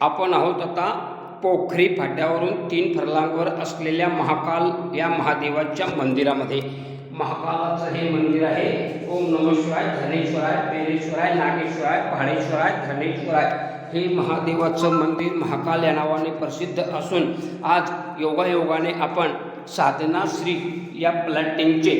आपण आहोत आता पोखरी फाट्यावरून तीन फरलांगवर असलेल्या महाकाल या महादेवाच्या मंदिरामध्ये. महाकालाचं हे मंदिर आहे. ओम नम शिवाय धनेश्वराय बेलेश्वराय नागेश्वराय भाडेश्वराय धनेश्वराय. हे महादेवाचं मंदिर महाकाल या नावाने प्रसिद्ध असून आज योगायोगाने आपण साधना श्री या प्लॅटिंगचे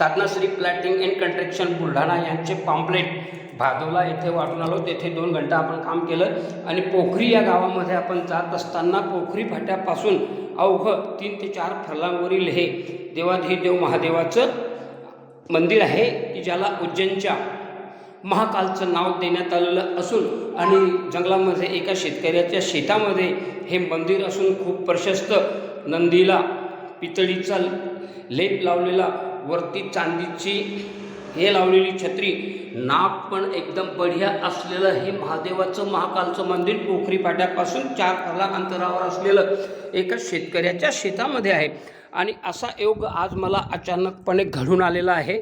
Sadhanashree plating and construction Buldhana यांचे पॉम्पलेट भादोला येथे वाटून आलो. तेथे दोन घंटा आपण काम केलं आणि पोखरी या गावामध्ये आपण जात असताना पोखरी फाट्यापासून अवघं तीन ते चार फरलांवरील हे देवाधिदेव महादेवाचं मंदिर आहे की ज्याला उज्जैनच्या महाकालचं नाव देण्यात आलेलं असून आणि जंगलामध्ये एका शेतकऱ्याच्या शेतामध्ये हे मंदिर असून खूप प्रशस्त. नंदीला पितळीचा लेप लावलेला वरती चांदीची हे लावलेली छत्री नाक पण एकदम बढिया असलेलं हे महादेवाचं महाकालचं मंदिर पोखरी पाट्यापासून चार फरला अंतरावर असलेलं एका शेतकऱ्याच्या शेतामध्ये आहे. आणि असा योग आज मला अचानकपणे घडून आलेला आहे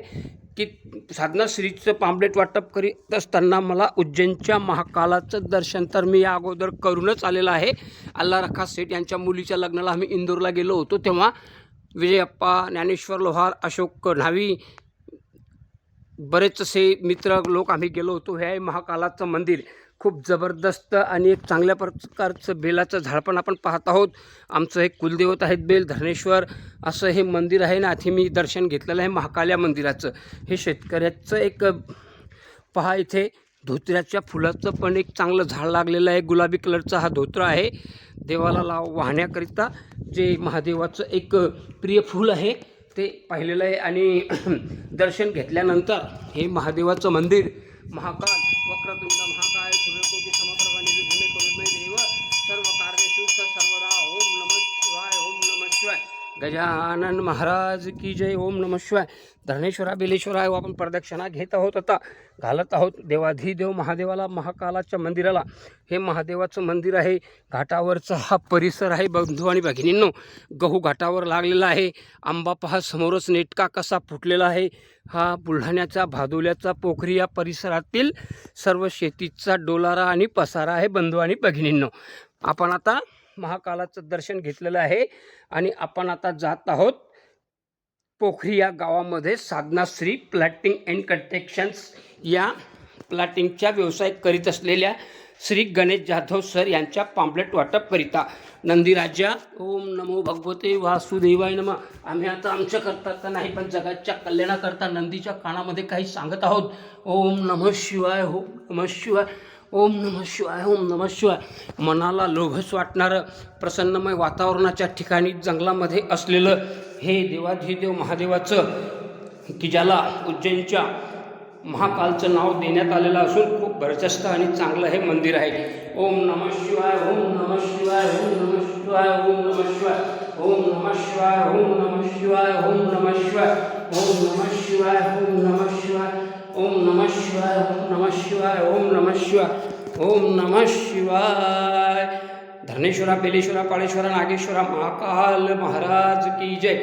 की साधनाश्रीचं पाम्पलेट वाटप करीत असताना मला उज्जैनच्या महाकालाचं दर्शन तर मी या अगोदर करूनच आलेलं आहे. अल्ला रखा सेठ यांच्या मुलीच्या लग्नाला आम्ही इंदोरला गेलो होतो तेव्हा विजयप्पा ज्ञानेश्वर लोहार अशोक न्हावी बरेचसे मित्र लोक आम्ही गेलो होतो. हे आहे महाकालाचं मंदिर. खूप जबरदस्त आणि एक चांगल्या प्रकारचं बेलाचं झाड पण आपण पाहत आहोत. आमचं हे कुलदेवत आहेत बेल धरणेश्वर असं हे मंदिर आहे ना आधी मी दर्शन घेतलेलं आहे महाकाल्या मंदिराचं. हे शेतकऱ्याचं एक पहा इथे धोत्र्याच्या फुलाचं पण एक चांगलं झाड लागलेलं आहे. गुलाबी कलरचा हा धोत्रा आहे. देवाला लाव वाहण्याकरिता जे महादेवाचं एक प्रिय फूल आहे ते पाहिलेलं आहे. आणि दर्शन घेतल्यानंतर हे महादेवाचं मंदिर महाकाल वक्रतुंड महाकाय सूर्यकोटी समप्रभा निर्भूमे करुणमय देव सर्व गजानन महाराज की जय ओम नमः शिवाय। धरणेश्वरा बेलेश्वरा आहे आपण प्रदक्षिणा घेत आहोत आता घालत आहोत देवाधिदेव महादेवाला महाकालाच्या मंदिराला. हे महादेवाचं मंदिर आहे घाटावरचा हा परिसर आहे बंधू आणि भगिनींनो. गहू घाटावर लागलेला आहे आंबा पहा समोरच नेटका कसा फुटलेला आहे. हा बुलढाण्याचा भादोल्याचा पोखरी या परिसरातील सर्व शेतीचा डोलारा आणि पसारा आहे बंधू आणि भगिनींनो. आपण आता महाकालाचं दर्शन घेतलेलं आहे. आणि आपण आता जात आहोत पोखरी या गावामध्ये साधनाश्री प्लॅटिंग अँड कन्स्ट्रक्शन्स या प्लॅटिंगच्या व्यवसाय करीत असलेल्या श्री गणेश जाधव सर यांच्या पाम्पलेट वाटपकरिता नंदीराजा ओम नमो भगवते वासुदेवाय नम. आम्ही आता आमच्या करता तर नाही पण जगाच्या कल्याणाकरता नंदीच्या कानामध्ये काही सांगत आहोत. ओम नमः शिवाय ओम नमः शिवाय. ओम नमः शिवाय ओम नमः शिवाय मनाला लोभस वाटणारं प्रसन्नमय वातावरणाच्या ठिकाणी जंगलामध्ये असलेलं हे देवाधिदेव महादेवाचं की ज्याला उज्जैनच्या महाकालचं नाव देण्यात आलेलं असून खूप बरचस्त आणि चांगलं हे मंदिर आहे ओम नमः शिवाय ओम नमः शिवाय ओम नम शिवाय ओम नम शिवाय ओम नमः शिवाय ओम नमः शिवाय ओम नमः शिवाय ओम नमः शिवाय ओम नमः शिवाय ওম নম শিবায় ওম নম শিবায় ওম নম শিবায় ওম নম শিবায় धनेश्वरा बेलेश्वरा पाळेश्वरा नागेश्वरा महाकाल महाराज की जय